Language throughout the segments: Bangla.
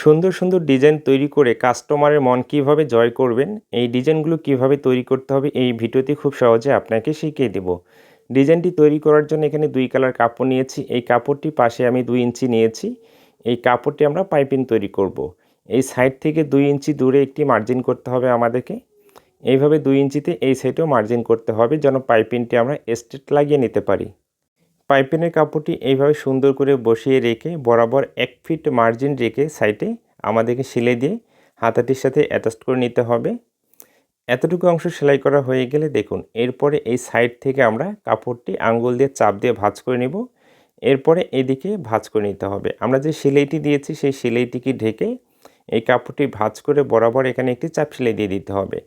সুন্দর সুন্দর ডিজাইন তৈরি করে কাস্টমারের মন কীভাবে জয় করবেন, এই ডিজাইনগুলো কীভাবে তৈরি করতে হবে, এই ভিডিওতে খুব সহজে আপনাকে শিখিয়ে দেব ডিজাইনটি তৈরি করার জন্য এখানে দুই কালার কাপড় নিয়েছি, এই কাপড়টি পাশে আমি দুই ইঞ্চি নিয়েছি, এই কাপড়টি আমরা পাইপিং তৈরি করব। এই সাইড থেকে দুই ইঞ্চি দূরে একটি মার্জিন করতে হবে আমাদেরকে, এইভাবে দুই ইঞ্চিতে এই সাইডেও মার্জিন করতে হবে যেন পাইপিংটি আমরা স্ট্রেট লাগিয়ে নিতে পারি পাইপিনের কাপড়টি এইভাবে সুন্দর করে বসিয়ে রেখে, বরাবর এক ফিট মার্জিন রেখে সাইডে আমাদেরকে সেলাই দিয়ে হাতাটির সাথে অ্যাটাচ করে নিতে হবে। এতটুকু অংশ সেলাই করা হয়ে গেলে দেখুন, এরপরে এই সাইড থেকে আমরা কাপড়টি আঙ্গুল দিয়ে চাপ দিয়ে ভাঁজ করে নেব। এরপরে এদিকে ভাঁজ করে নিতে হবে। আমরা যে সেলাইটি দিয়েছি, সেই সেলাইটিকে ঢেকে এই কাপড়টি ভাঁজ করে বরাবর এখানে একটি চাপ সেলাই দিয়ে দিতে হবে।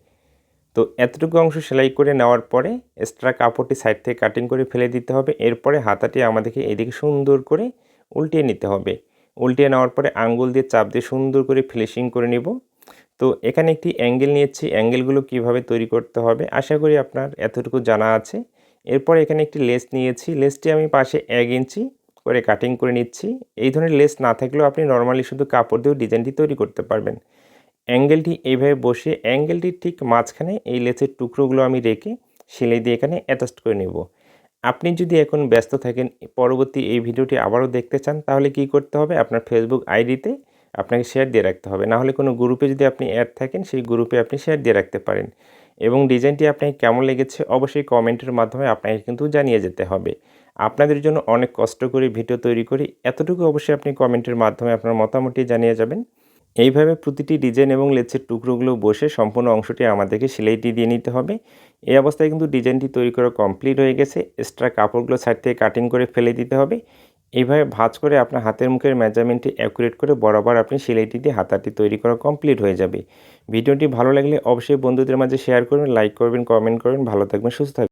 তো এতটুকু অংশ সেলাই করে নেওয়ার পরে এক্সট্রা কাপড়টি সাইড থেকে কাটিং করে ফেলে দিতে হবে। এরপরে হাতাটি আমাদেরকে এদিকে সুন্দর করে উল্টিয়ে নিতে হবে। উল্টিয়ে নেওয়ার পরে আঙ্গুল দিয়ে চাপ দিয়ে সুন্দর করে ফিনিশিং করে নিব। তো এখানে একটি অ্যাঙ্গেল নিয়েছি। অ্যাঙ্গেলগুলো কীভাবে তৈরি করতে হবে আশা করি আপনার এতটুকু জানা আছে। এরপর এখানে একটি লেস নিয়েছি। লেসটি আমি পাশে এক ইঞ্চি করে কাটিং করে নিচ্ছি। এই ধরনের লেস না থাকলেও আপনি নর্মালি শুধু কাপড় দিয়েও ডিজাইনটি তৈরি করতে পারবেন। অ্যাঙ্গেলটি এইভাবে বসিয়ে, অ্যাঙ্গেলটির ঠিক মাঝখানে এই লেসের টুকরোগুলো আমি রেখে সেলাই দিয়ে এখানে অ্যাটাচ করে নেব। আপনি যদি এখন ব্যস্ত থাকেন, পরবর্তী এই ভিডিওটি আবারও দেখতে চান, তাহলে কি করতে হবে? আপনার ফেসবুক আইডিতে আপনাকে শেয়ার দিয়ে রাখতে হবে। না হলে কোনো গ্রুপে যদি আপনি অ্যাড থাকেন, সেই গ্রুপে আপনি শেয়ার দিয়ে রাখতে পারেন। এবং ডিজাইনটি আপনাকে কেমন লেগেছে অবশ্যই কমেন্টের মাধ্যমে আপনাকে কিন্তু জানিয়ে যেতে হবে। আপনাদের জন্য অনেক কষ্ট করে ভিডিও তৈরি করি। এতটুকু অবশ্যই আপনি কমেন্টের মাধ্যমে আপনার মতামতটি জানিয়ে যাবেন। এইভাবে প্রতিটি ডিজাইন এবং লেচের টুকরোগুলো বসে সম্পূর্ণ অংশটি আমাদেরকে সেলাইটি দিয়ে নিতে হবে। এই অবস্থায় কিন্তু ডিজাইনটি তৈরি করা কমপ্লিট হয়ে গেছে। এক্সট্রা কাপড়গুলো সাইড থেকে কাটিং করে ফেলে দিতে হবে। এইভাবে ভাঁজ করে আপনার হাতের মুখের মেজারমেন্টটি অ্যাকুরেট করে বরাবর আপনি সেলাইটি দিয়ে হাতাটি তৈরি করা কমপ্লিট হয়ে যাবে। ভিডিওটি ভালো লাগলে অবশ্যই বন্ধুদের মাঝে শেয়ার করবেন, লাইক করবেন, কমেন্ট করবেন। ভালো থাকবেন, সুস্থ থাকবেন।